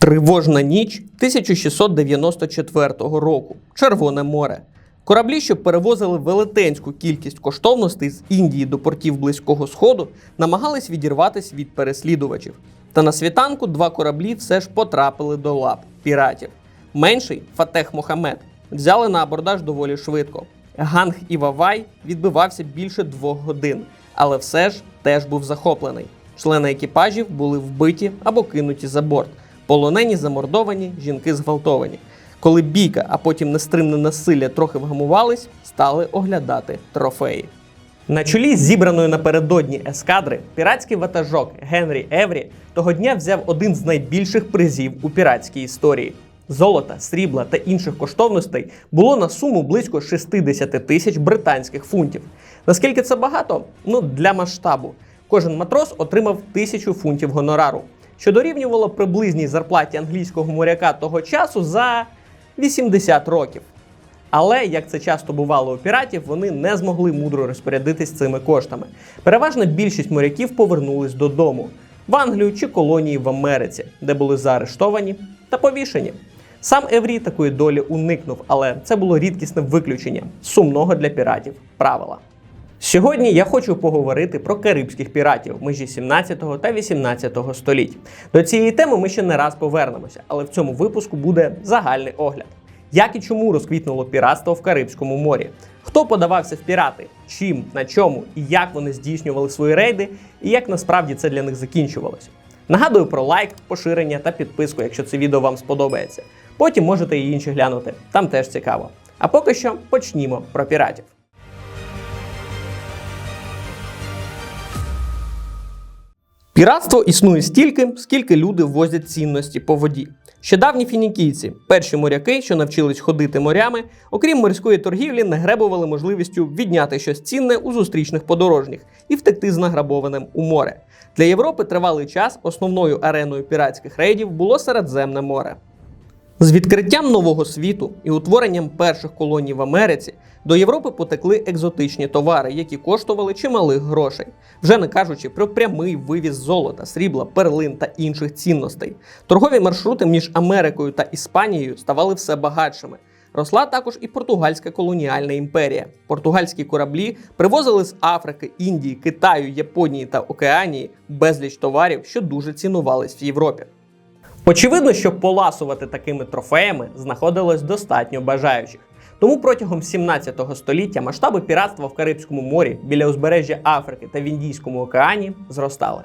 Тривожна ніч 1694 року. Червоне море. Кораблі, що перевозили велетенську кількість коштовностей з Індії до портів Близького Сходу, намагались відірватися від переслідувачів. Та на світанку два кораблі все ж потрапили до лап піратів. Менший Фатех Мохамед взяли на абордаж доволі швидко. Ганг Івавай відбивався більше двох годин, але все ж теж був захоплений. Члени екіпажів були вбиті або кинуті за борт. Полонені замордовані, жінки зґвалтовані. Коли бійка, а потім нестримне насилля трохи вгамувались, стали оглядати трофеї. На чолі зібраної напередодні ескадри піратський ватажок Генрі Еврі того дня взяв один з найбільших призів у піратській історії. Золота, срібла та інших коштовностей було на суму близько 60 тисяч британських фунтів. Наскільки це багато? Ну для масштабу. Кожен матрос отримав тисячу фунтів гонорару, що дорівнювало приблизній зарплаті англійського моряка того часу за 80 років. Але як це часто бувало у піратів, вони не змогли мудро розпорядитись цими коштами. Переважна більшість моряків повернулись додому в Англію чи колонії в Америці, де були заарештовані та повішені. Сам Еврі такої долі уникнув, але це було рідкісне виключення сумного для піратів правила. Сьогодні я хочу поговорити про карибських піратів межі 17 та 18 століть. До цієї теми ми ще не раз повернемося, але в цьому випуску буде загальний огляд. Як і чому розквітнуло піратство в Карибському морі? Хто подавався в пірати? Чим, на чому і як вони здійснювали свої рейди, і як насправді це для них закінчувалося? Нагадую про лайк, поширення та підписку, якщо це відео вам сподобається. Потім можете і інші глянути, там теж цікаво. А поки що почнімо про піратів. Піратство існує стільки, скільки люди возять цінності по воді. Ще давні фінікійці, перші моряки, що навчились ходити морями, окрім морської торгівлі, не гребували можливістю відняти щось цінне у зустрічних подорожніх і втекти з награбованим у море. Для Європи тривалий час основною ареною піратських рейдів було Середземне море. З відкриттям нового світу і утворенням перших колоній в Америці до Європи потекли екзотичні товари, які коштували чималих грошей, вже не кажучи про прямий вивіз золота, срібла, перлин та інших цінностей. Торгові маршрути між Америкою та Іспанією ставали все багатшими. Росла також і португальська колоніальна імперія. Португальські кораблі привозили з Африки, Індії, Китаю, Японії та Океанії безліч товарів, що дуже цінувались в Європі. Очевидно, що поласувати такими трофеями знаходилось достатньо бажаючих. Тому протягом 17 століття масштаби піратства в Карибському морі біля узбережжя Африки та в Індійському океані зростали.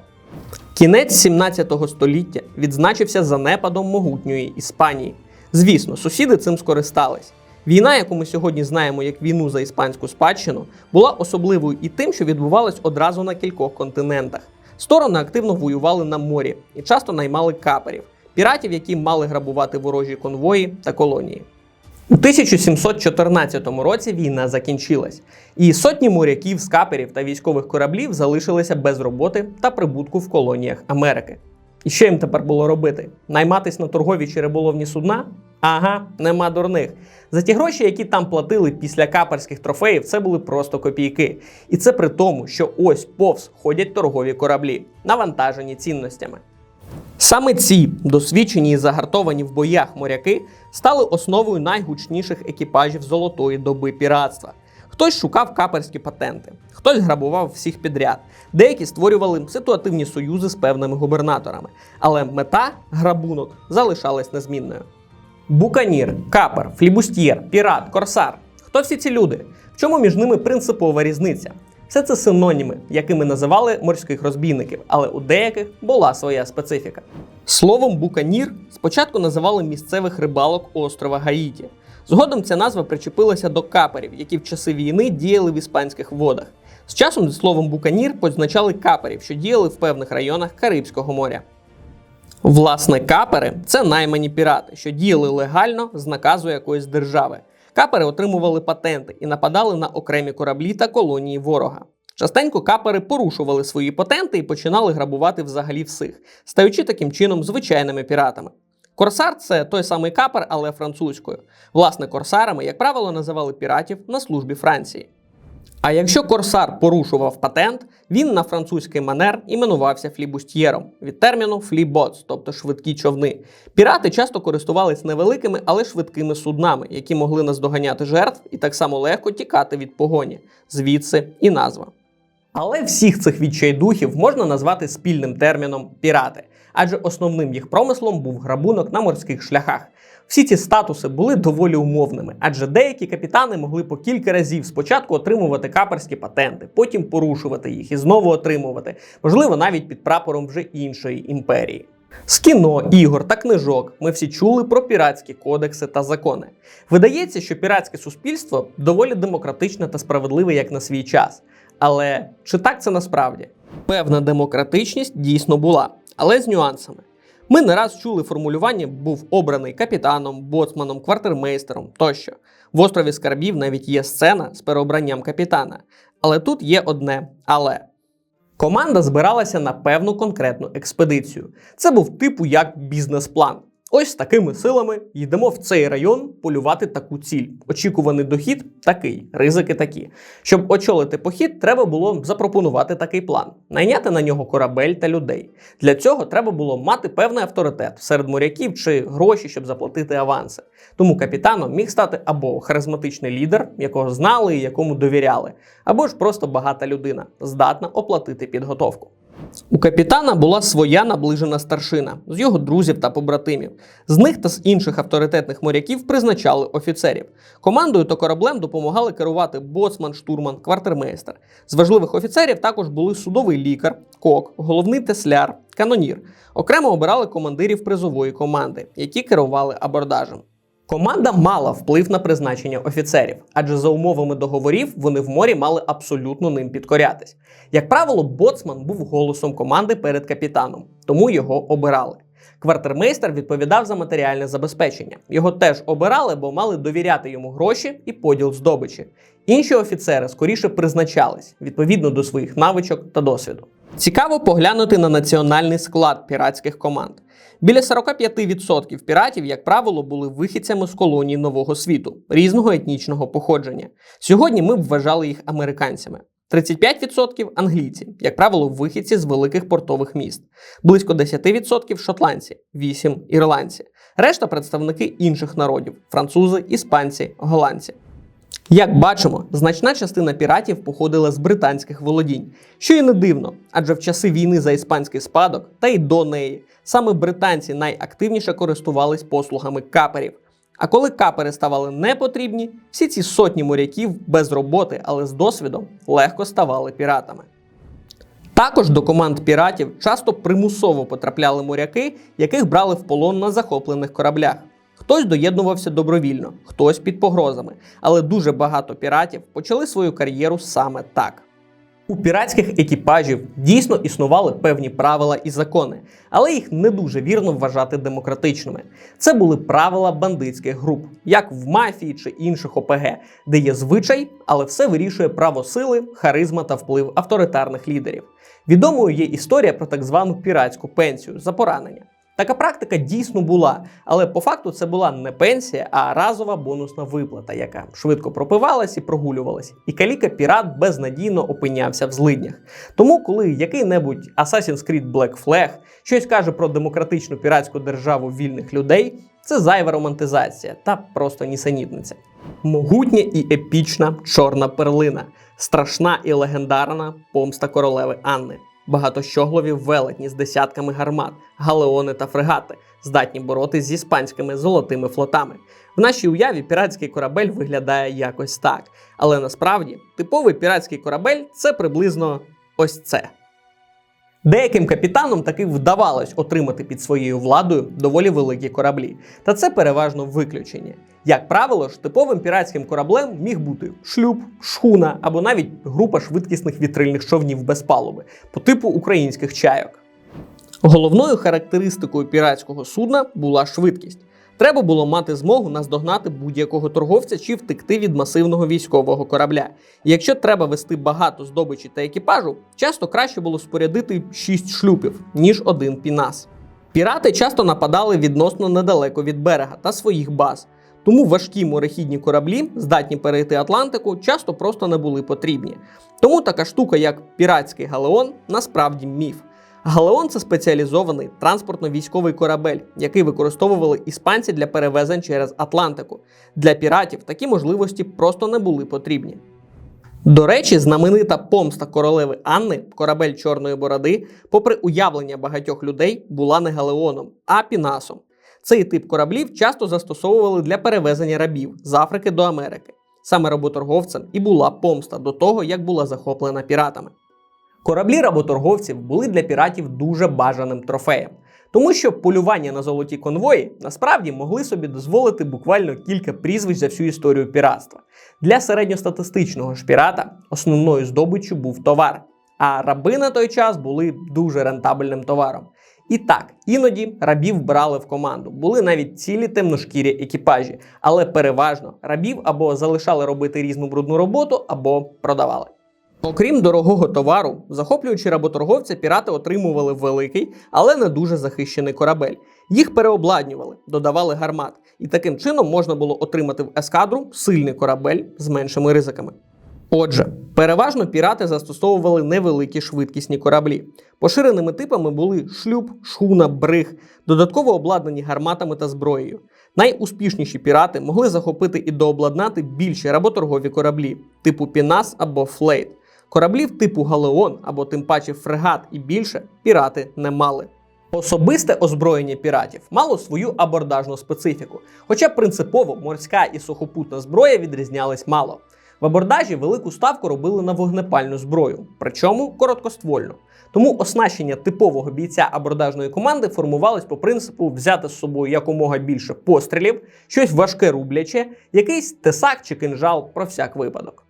Кінець 17 століття відзначився занепадом могутньої Іспанії. Звісно, сусіди цим скористались. Війна, яку ми сьогодні знаємо як війну за іспанську спадщину, була особливою і тим, що відбувалась одразу на кількох континентах. Сторони активно воювали на морі і часто наймали каперів, піратів, які мали грабувати ворожі конвої та колонії. У 1714 році війна закінчилась, і сотні моряків, скаперів та військових кораблів залишилися без роботи та прибутку в колоніях Америки. І що їм тепер було робити? Найматись на торгові чи риболовні судна? Ага, нема дурних. За ті гроші, які там платили після каперських трофеїв, це були просто копійки. І це при тому, що ось повз ходять торгові кораблі, навантажені цінностями. Саме ці досвідчені і загартовані в боях моряки стали основою найгучніших екіпажів золотої доби піратства. Хтось шукав каперські патенти, хтось грабував всіх підряд, деякі створювали ситуативні союзи з певними губернаторами. Але мета грабунок залишалась незмінною. Буканір, капер, флібустьєр, пірат, корсар. Хто всі ці люди? В чому між ними принципова різниця? Все це синоніми, якими називали морських розбійників, але у деяких була своя специфіка. Словом буканір спочатку називали місцевих рибалок острова Гаїті. Згодом ця назва причепилася до каперів, які в часи війни діяли в іспанських водах. З часом зі словом буканір позначали каперів, що діяли в певних районах Карибського моря. Власне, капери це наймані пірати, що діяли легально з наказу якоїсь держави. Капери отримували патенти і нападали на окремі кораблі та колонії ворога. Частенько капери порушували свої патенти і починали грабувати взагалі всіх, стаючи таким чином звичайними піратами. Корсар це той самий капер, але французькою. Власне, корсарами, як правило, називали піратів на службі Франції. А якщо корсар порушував патент, він на французький манер іменувався флібустьєром від терміну фліботс, тобто швидкі човни. Пірати часто користувались невеликими, але швидкими суднами, які могли наздоганяти жертв і так само легко тікати від погоні. Звідси і назва. Але всіх цих відчайдухів можна назвати спільним терміном пірати, адже основним їх промислом був грабунок на морських шляхах. Всі ці статуси були доволі умовними, адже деякі капітани могли по кілька разів спочатку отримувати каперські патенти, потім порушувати їх і знову отримувати, можливо, навіть під прапором вже іншої імперії. З кіно, ігор та книжок ми всі чули про піратські кодекси та закони. Видається, що піратське суспільство доволі демократичне та справедливе як на свій час. Але чи так це насправді? Певна демократичність дійсно була, але з нюансами. Ми не раз чули формулювання був обраний капітаном, боцманом, квартирмейстером тощо. В острові Скарбів навіть є сцена з переобранням капітана. Але тут є одне але. Команда збиралася на певну конкретну експедицію. Це був типу як бізнес-план. Ось такими силами йдемо в цей район полювати таку ціль. Очікуваний дохід такий, ризики такі. Щоб очолити похід, треба було запропонувати такий план, найняти на нього корабель та людей. Для цього треба було мати певний авторитет серед моряків чи гроші, щоб заплатити аванси. Тому капітаном міг стати або харизматичний лідер, якого знали і якому довіряли, або ж просто багата людина, здатна оплатити підготовку. У капітана була своя наближена старшина з його друзів та побратимів. З них та з інших авторитетних моряків призначали офіцерів. Командою та кораблем допомагали керувати боцман, штурман, квартирмейстер. З важливих офіцерів також були судовий лікар, кок, головний тесляр, канонір. Окремо обирали командирів призової команди, які керували абордажем. Команда мала вплив на призначення офіцерів, адже за умовами договорів вони в морі мали абсолютно ним підкорятись. Як правило, боцман був голосом команди перед капітаном, тому його обирали. Квартирмейстер відповідав за матеріальне забезпечення. Його теж обирали, бо мали довіряти йому гроші і поділ здобичі. Інші офіцери скоріше призначались відповідно до своїх навичок та досвіду. Цікаво поглянути на національний склад піратських команд. Біля 45% піратів, як правило, були вихідцями з колоній нового світу різного етнічного походження. Сьогодні ми б вважали їх американцями. 35% англійці, як правило, вихідці з великих портових міст, близько 10% шотландці, 8% ірландці, решта представники інших народів французи, іспанці, голландці. Як бачимо, значна частина піратів походила з британських володінь, що і не дивно, адже в часи війни за іспанський спадок та й до неї саме британці найактивніше користувались послугами каперів. А коли капери ставали непотрібні, всі ці сотні моряків без роботи, але з досвідом легко ставали піратами. Також до команд піратів часто примусово потрапляли моряки, яких брали в полон на захоплених кораблях. Хтось доєднувався добровільно, хтось під погрозами, але дуже багато піратів почали свою кар'єру саме так. У піратських екіпажів дійсно існували певні правила і закони, але їх не дуже вірно вважати демократичними. Це були правила бандитських груп, як в мафії чи інших ОПГ, де є звичай, але все вирішує право сили, харизма та вплив авторитарних лідерів. Відомою є історія про так звану піратську пенсію за поранення. Така практика дійсно була, але по факту це була не пенсія, а разова бонусна виплата, яка швидко пропивалась і прогулювалась. І каліка пірат безнадійно опинявся в злиднях. Тому, коли який-небудь Assassin's Creed Black Flag щось каже про демократичну піратську державу вільних людей, це зайва романтизація та просто нісенітниця. Могутня і епічна чорна перлина, страшна і легендарна помста королеви Анни багатощоглові велетні з десятками гармат, галеони та фрегати, здатні боротись з іспанськими золотими флотами. В нашій уяві піратський корабель виглядає якось так. Але насправді типовий піратський корабель це приблизно ось це. Деяким капітанам таки вдавалось отримати під своєю владою доволі великі кораблі, та це переважно виключення. Як правило, ж типовим піратським кораблем міг бути шлюб, шхуна або навіть група швидкісних вітрильних човнів без палуби по типу українських чайок. Головною характеристикою піратського судна була швидкість. Треба було мати змогу наздогнати будь-якого торговця чи втекти від масивного військового корабля. І якщо треба вести багато здобичі та екіпажу, часто краще було спорядити 6 шлюпів, ніж один пінас. Пірати часто нападали відносно недалеко від берега та своїх баз. Тому важкі морехідні кораблі, здатні перейти Атлантику, часто просто не були потрібні. Тому така штука, як піратський галеон, насправді міф. Галеон це спеціалізований транспортно-військовий корабель, який використовували іспанці для перевезень через Атлантику. Для піратів такі можливості просто не були потрібні. До речі, знаменита помста королеви Анни, корабель Чорної Бороди, попри уявлення багатьох людей, була не галеоном, а пінасом. Цей тип кораблів часто застосовували для перевезення рабів з Африки до Америки. Саме работорговцям і була помста до того, як була захоплена піратами. Кораблі работорговців були для піратів дуже бажаним трофеєм, тому що полювання на золоті конвої насправді могли собі дозволити буквально кілька прізвищ за всю історію піратства. Для середньостатистичного ж пірата основною здобиччю був товар, а раби на той час були дуже рентабельним товаром. І так, іноді рабів брали в команду, були навіть цілі темношкірі екіпажі, але переважно рабів або залишали робити різну брудну роботу, або продавали. Окрім дорогого товару, захоплюючи работорговця, пірати отримували великий, але не дуже захищений корабель. Їх переобладнювали, додавали гармат, і таким чином можна було отримати в ескадру сильний корабель з меншими ризиками. Отже, переважно пірати застосовували невеликі швидкісні кораблі. Поширеними типами були шлюб, шхуна, бриг, додатково обладнані гарматами та зброєю. Найуспішніші пірати могли захопити і дообладнати більші работоргові кораблі, типу Пінас або Флейт. Кораблів типу Галеон або тим паче фрегат і більше пірати не мали. Особисте озброєння піратів мало свою абордажну специфіку, хоча принципово морська і сухопутна зброя відрізнялись мало. В абордажі велику ставку робили на вогнепальну зброю, причому короткоствольну. Тому оснащення типового бійця абордажної команди формувалось по принципу взяти з собою якомога більше пострілів, щось важке рубляче, якийсь тесак чи кинжал про всяк випадок.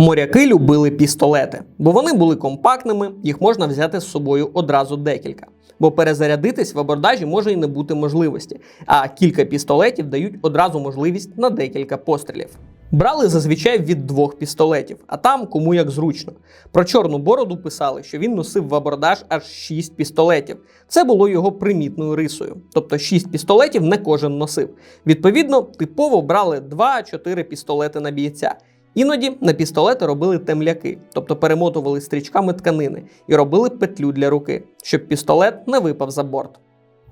Моряки любили пістолети, бо вони були компактними, їх можна взяти з собою одразу декілька. Бо перезарядитись в абордажі може і не бути можливості, а кілька пістолетів дають одразу можливість на декілька пострілів. Брали зазвичай від двох пістолетів, а там кому як зручно. Про чорну бороду писали, що він носив в абордаж аж 6 пістолетів. Це було його примітною рисою. Тобто 6 пістолетів не кожен носив. Відповідно, типово брали 2-4 пістолети на бійця. Іноді на пістолети робили темляки, тобто перемотували стрічками тканини і робили петлю для руки, щоб пістолет не випав за борт.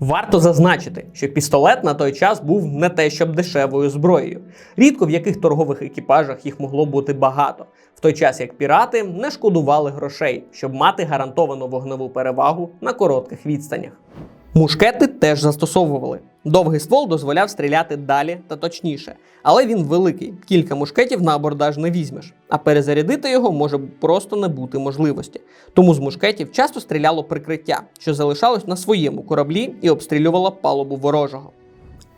Варто зазначити, що пістолет на той час був не те, щоб дешевою зброєю. Рідко в яких торгових екіпажах їх могло бути багато, в той час як пірати не шкодували грошей, щоб мати гарантовану вогневу перевагу на коротких відстанях. Мушкети теж застосовували. Довгий ствол дозволяв стріляти далі та точніше, але він великий, кілька мушкетів на абордаж не візьмеш, а перезарядити його може просто не бути можливості. Тому з мушкетів часто стріляло прикриття, що залишалось на своєму кораблі і обстрілювало палубу ворожого.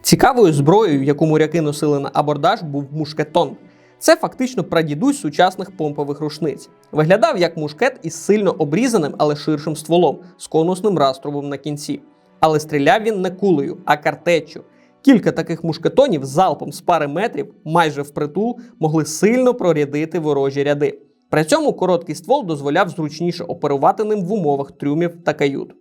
Цікавою зброєю, яку моряки носили на абордаж, був мушкетон. Це фактично прадідусь сучасних помпових рушниць. Виглядав як мушкет із сильно обрізаним, але ширшим стволом з конусним раструбом на кінці. Але стріляв він не кулею, а картеччю. Кілька таких мушкетонів залпом з пари метрів, майже впритул, могли сильно прорядити ворожі ряди. При цьому короткий ствол дозволяв зручніше оперувати ним в умовах трюмів та кают.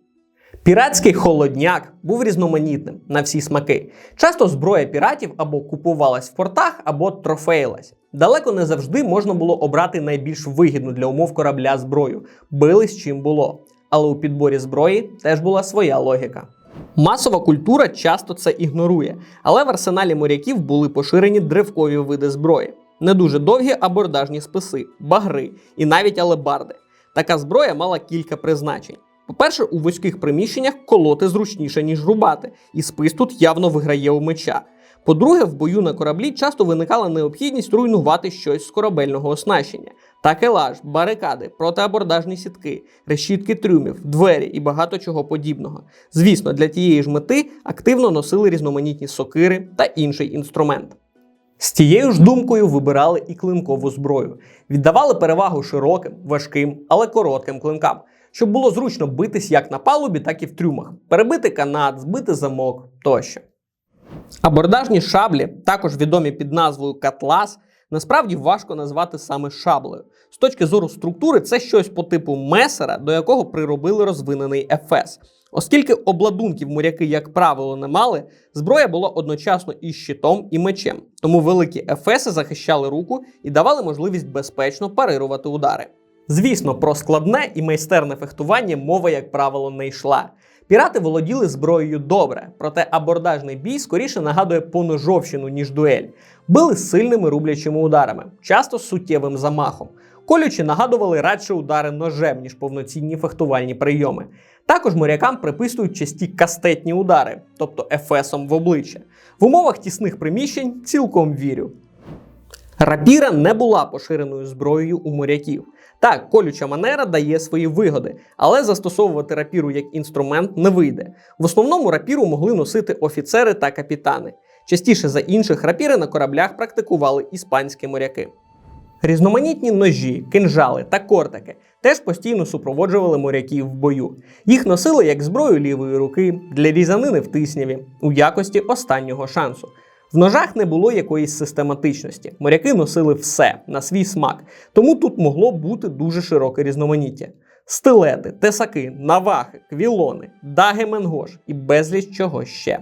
Піратський холодняк був різноманітним на всі смаки. Часто зброя піратів або купувалась в портах, або трофеїлась. Далеко не завжди можна було обрати найбільш вигідну для умов корабля зброю, били з чим було. Але у підборі зброї теж була своя логіка. Масова культура часто це ігнорує, але в арсеналі моряків були поширені древкові види зброї, не дуже довгі абордажні списи, багри і навіть алебарди. Така зброя мала кілька призначень. По-перше, у вузьких приміщеннях колоти зручніше, ніж рубати, і спис тут явно виграє у меча. По-друге, в бою на кораблі часто виникала необхідність руйнувати щось з корабельного оснащення: такелаж, барикади, протиабордажні сітки, решітки трюмів, двері і багато чого подібного. Звісно, для тієї ж мети активно носили різноманітні сокири та інший інструмент. З тією ж думкою вибирали і клинкову зброю, віддавали перевагу широким, важким, але коротким клинкам, щоб було зручно битись як на палубі, так і в трюмах, перебити канат, збити замок тощо. Абордажні шаблі, також відомі під назвою катлас, насправді важко назвати саме шаблею. З точки зору структури, це щось по типу месера, до якого приробили розвинений ефес. Оскільки обладунків моряки, як правило, не мали, зброя була одночасно і щитом, і мечем. Тому великі ефеси захищали руку і давали можливість безпечно парирувати удари. Звісно, про складне і майстерне фехтування мова, як правило, не йшла. Пірати володіли зброєю добре, проте абордажний бій скоріше нагадує поножовщину, ніж дуель. Били сильними рублячими ударами, часто суттєвим замахом. Колючі нагадували радше удари ножем, ніж повноцінні фехтувальні прийоми. Також морякам приписують часті кастетні удари, тобто ефесом в обличчя. В умовах тісних приміщень цілком вірю. Рапіра не була поширеною зброєю у моряків. Так, колюча манера дає свої вигоди, але застосовувати рапіру як інструмент не вийде. В основному рапіру могли носити офіцери та капітани. Частіше за інших рапіри на кораблях практикували іспанські моряки. Різноманітні ножі, кинжали та кортики теж постійно супроводжували моряків в бою. Їх носили як зброю лівої руки для різанини в тисняві у якості останнього шансу. В ножах не було якоїсь систематичності. Моряки носили все на свій смак, тому тут могло бути дуже широке різноманіття. Стилети, тесаки, навахи, квілони, даги менгош і безліч чого ще.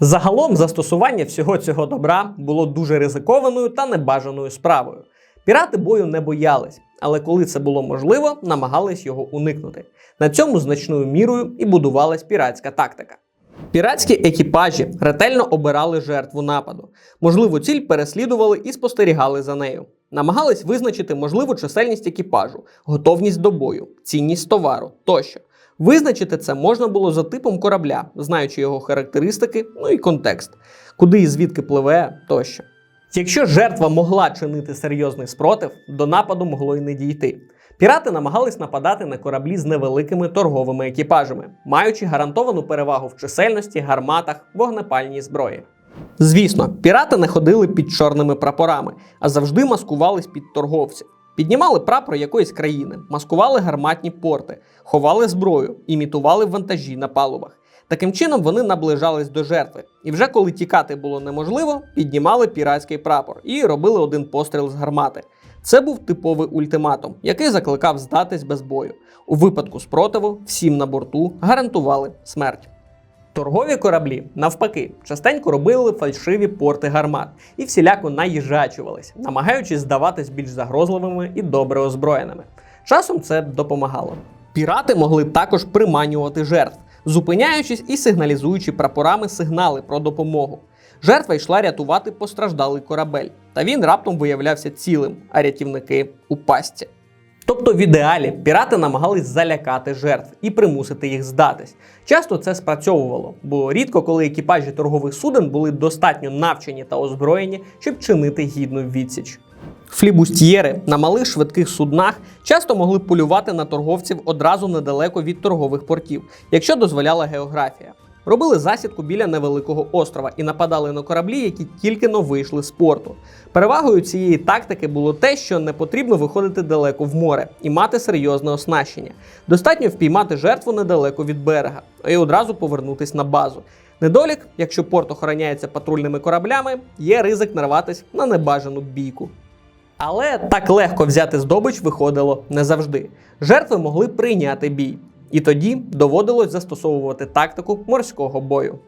Загалом застосування всього цього добра було дуже ризикованою та небажаною справою. Пірати бою не боялись, але коли це було можливо, намагались його уникнути. На цьому значною мірою і будувалась піратська тактика. Піратські екіпажі ретельно обирали жертву нападу. Можливу ціль переслідували і спостерігали за нею. Намагались визначити можливу чисельність екіпажу, готовність до бою, цінність товару тощо. Визначити це можна було за типом корабля, знаючи його характеристики, ну і контекст, куди і звідки пливе тощо. Якщо жертва могла чинити серйозний спротив, до нападу могло й не дійти. Пірати намагались нападати на кораблі з невеликими торговими екіпажами, маючи гарантовану перевагу в чисельності, гарматах, вогнепальній зброї. Звісно, пірати не ходили під чорними прапорами, а завжди маскувались під торговців. Піднімали прапор якоїсь країни, маскували гарматні порти, ховали зброю, імітували вантажі на палубах. Таким чином вони наближались до жертви, і вже коли тікати було неможливо, піднімали піратський прапор і робили один постріл з гармати. Це був типовий ультиматум, який закликав здатись без бою. У випадку спротиву всім на борту гарантували смерть. Торгові кораблі, навпаки, частенько робили фальшиві порти гармат і всіляко наїжачувались, намагаючись здаватись більш загрозливими і добре озброєними. Часом це допомагало. Пірати могли також приманювати жертв, зупиняючись і сигналізуючи прапорами сигнали про допомогу. Жертва йшла рятувати постраждалий корабель, та він раптом виявлявся цілим, а рятівники у пастці. Тобто, в ідеалі пірати намагались залякати жертв і примусити їх здатись. Часто це спрацьовувало, бо рідко коли екіпажі торгових суден були достатньо навчені та озброєні, щоб чинити гідну відсіч. Флібустьєри на малих швидких суднах часто могли полювати на торговців одразу недалеко від торгових портів, якщо дозволяла географія. Робили засідку біля невеликого острова і нападали на кораблі, які тільки но вийшли з порту. Перевагою цієї тактики було те, що не потрібно виходити далеко в море і мати серйозне оснащення. Достатньо впіймати жертву недалеко від берега і одразу повернутись на базу. Недолік, якщо порт охороняється патрульними кораблями, є ризик нарватися на небажану бійку. Але так легко взяти здобич виходило не завжди. Жертви могли прийняти бій. І тоді доводилось застосовувати тактику морського бою.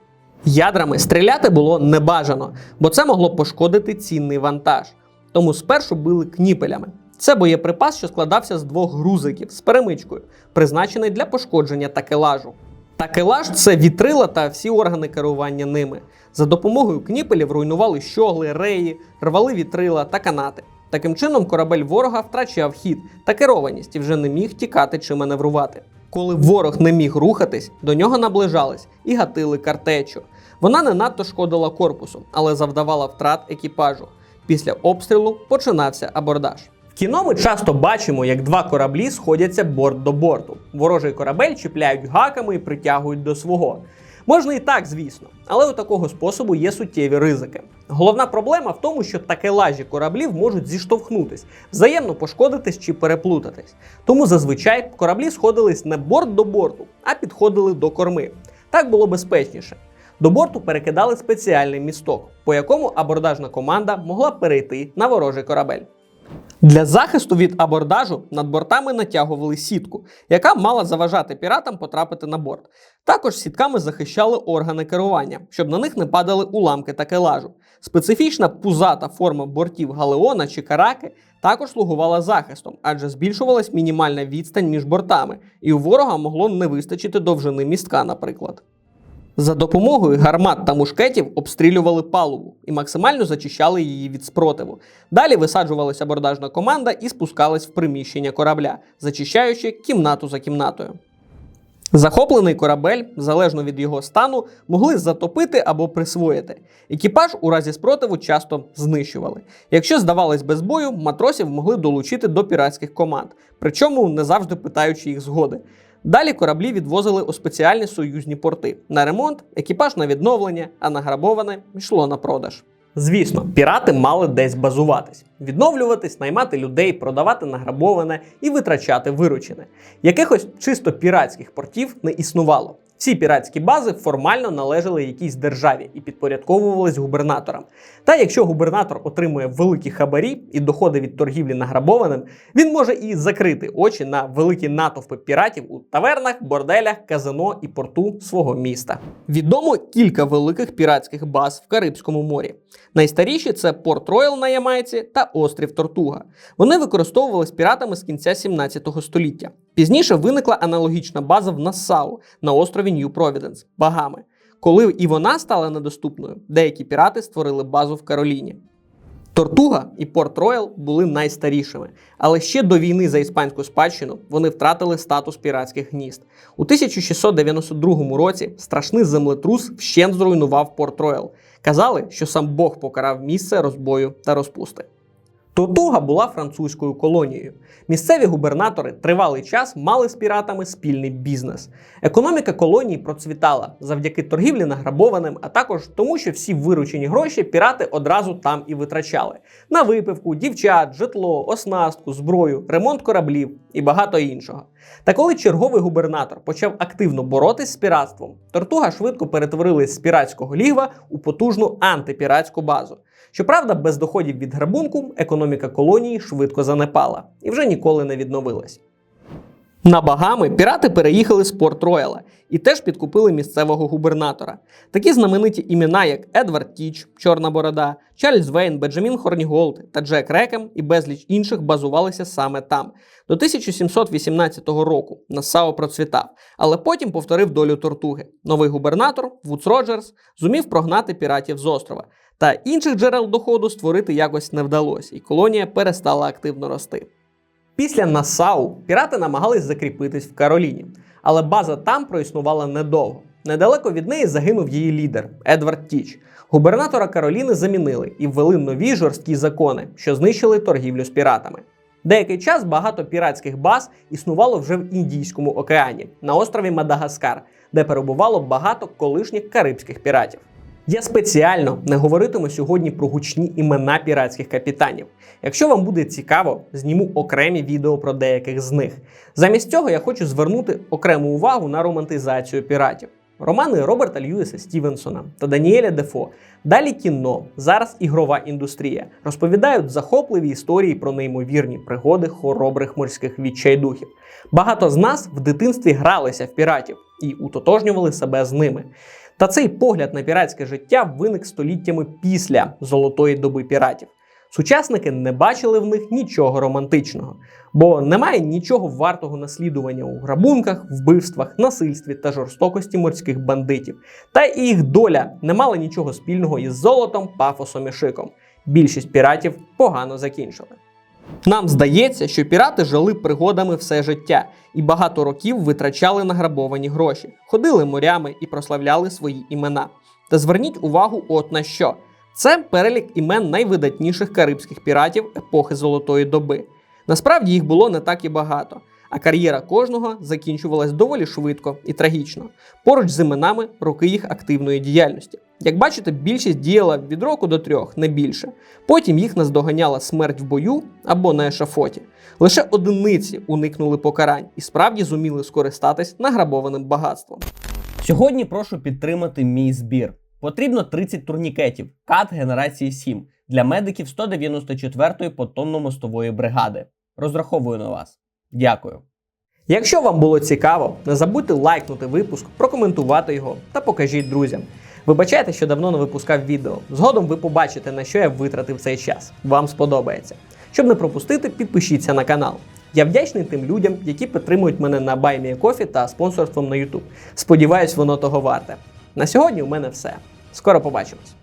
Ядрами стріляти було небажано, бо це могло пошкодити цінний вантаж. Тому спершу били кніпелями. Це боєприпас, що складався з двох грузиків з перемичкою, призначений для пошкодження такелажу. Такелаж це вітрила та всі органи керування ними. За допомогою кніпелів руйнували щогли, реї, рвали вітрила та канати. Таким чином, корабель ворога втрачав хід та керованість і вже не міг тікати чи маневрувати. Коли ворог не міг рухатись, до нього наближались і гатили картечу. Вона не надто шкодила корпусу, але завдавала втрат екіпажу. Після обстрілу починався абордаж. В кіно ми часто бачимо, як два кораблі сходяться борт до борту. Ворожий корабель чіпляють гаками і притягують до свого. Можна і так, звісно, але у такого способу є суттєві ризики. Головна проблема в тому, що такелажі кораблів можуть зіштовхнутись, взаємно пошкодитись чи переплутатись. Тому зазвичай кораблі сходились не борт до борту, а підходили до корми. Так було безпечніше. До борту перекидали спеціальний місток, по якому абордажна команда могла перейти на ворожий корабель. Для захисту від абордажу над бортами натягували сітку, яка мала заважати піратам потрапити на борт. Також сітками захищали органи керування, щоб на них не падали уламки та келажу. Специфічна пузата форма бортів галеона чи караки також слугувала захистом, адже збільшувалась мінімальна відстань між бортами, і у ворога могло не вистачити довжини містка, наприклад. За допомогою гармат та мушкетів обстрілювали палубу і максимально зачищали її від спротиву. Далі висаджувалася абордажна команда і спускалась в приміщення корабля, зачищаючи кімнату за кімнатою. Захоплений корабель, залежно від його стану, могли затопити або присвоїти. Екіпаж у разі спротиву часто знищували. Якщо здавалось без бою, матросів могли долучити до піратських команд, причому не завжди питаючи їх згоди. Далі кораблі відвозили у спеціальні союзні порти на ремонт, екіпаж на відновлення, а награбоване йшло на продаж. Звісно, пірати мали десь базуватись, відновлюватись, наймати людей, продавати награбоване і витрачати виручене. Якихось чисто піратських портів не існувало. Всі піратські бази формально належали якійсь державі і підпорядковувались губернаторам. Та якщо губернатор отримує великі хабарі і доходи від торгівлі награбованим, він може і закрити очі на великі натовпи піратів у тавернах, борделях, казино і порту свого міста. Відомо кілька великих піратських баз в Карибському морі. Найстаріші це Порт Роял на Ямайці та острів Тортуга. Вони використовувались піратами з кінця 17 століття. Пізніше виникла аналогічна база в Нассау на острові Нью-Провіденс, Багами. Коли і вона стала недоступною, деякі пірати створили базу в Кароліні. Тортуга і Порт Роял були найстарішими, але ще до війни за іспанську спадщину вони втратили статус піратських гнізд. У 1692 році страшний землетрус вщент зруйнував Порт Роял. Казали, що сам Бог покарав місце розбою та розпусти. Тортуга була французькою колонією. Місцеві губернатори тривалий час мали з піратами спільний бізнес. Економіка колонії процвітала завдяки торгівлі награбованим, а також тому, що всі виручені гроші пірати одразу там і витрачали: на випивку, дівчат, житло, оснастку, зброю, ремонт кораблів і багато іншого. Та коли черговий губернатор почав активно боротись з піратством, Тортуга швидко перетворилась з піратського лігва у потужну антипіратську базу. Щоправда, без доходів від грабунку економіка колонії швидко занепала і вже ніколи не відновилась. На Багами пірати переїхали з Порт Рояла і теж підкупили місцевого губернатора. Такі знамениті імена, як Едвард Тіч, Чорна Борода, Чарльз Вейн, Бенджамін Хорніголд та Джек Рекем і безліч інших базувалися саме там. До 1718 року Нассау процвітав, але потім повторив долю тортуги. Новий губернатор Вудс Роджерс зумів прогнати піратів з острова. Та інших джерел доходу створити якось не вдалося, і колонія перестала активно рости. Після Насау пірати намагались закріпитись в Кароліні, але база там проіснувала недовго. Недалеко від неї загинув її лідер Едвард Тіч. Губернатора Кароліни замінили і ввели нові жорсткі закони, що знищили торгівлю з піратами. Деякий час багато піратських баз існувало вже в Індійському океані на острові Мадагаскар, де перебувало багато колишніх карибських піратів. Я спеціально не говоритиму сьогодні про гучні імена піратських капітанів. Якщо вам буде цікаво, зніму окремі відео про деяких з них. Замість цього я хочу звернути окрему увагу на романтизацію піратів. Романи Роберта Льюіса Стівенсона та Даніеля Дефо. Далі кіно, зараз ігрова індустрія розповідають захопливі історії про неймовірні пригоди хоробрих морських відчайдухів. Багато з нас в дитинстві гралися в піратів і утотожнювали себе з ними. Та цей погляд на піратське життя виник століттями після золотої доби піратів. Сучасники не бачили в них нічого романтичного, бо немає нічого вартого наслідування у грабунках, вбивствах, насильстві та жорстокості морських бандитів. Та і їх доля не мала нічого спільного із золотом, пафосом і шиком. Більшість піратів погано закінчили. Нам здається, що пірати жили пригодами все життя і багато років витрачали награбовані гроші, ходили морями і прославляли свої імена. Та зверніть увагу, от на що. Це перелік імен найвидатніших карибських піратів епохи Золотої доби. Насправді їх було не так і багато, а кар'єра кожного закінчувалась доволі швидко і трагічно, поруч з іменами роки їх активної діяльності. Як бачите, більшість діяла від року до трьох, не більше. Потім їх наздоганяла смерть в бою або на ешафоті. Лише одиниці уникнули покарань і справді зуміли скористатись награбованим багатством. Сьогодні прошу підтримати мій збір. Потрібно 30 турнікетів, кат генерації 7. для медиків 194-ї понтонно-мостової бригади. Розраховую на вас. Дякую. Якщо вам було цікаво, не забудьте лайкнути випуск, прокоментувати його та покажіть друзям. Вибачайте, що давно не випускав відео. Згодом ви побачите, на що я витратив цей час. Вам сподобається. Щоб не пропустити, підпишіться на канал. Я вдячний тим людям, які підтримують мене на BuyMeACoffee та спонсорством на YouTube. Сподіваюсь, воно того варте. На сьогодні у мене все. Скоро побачимось.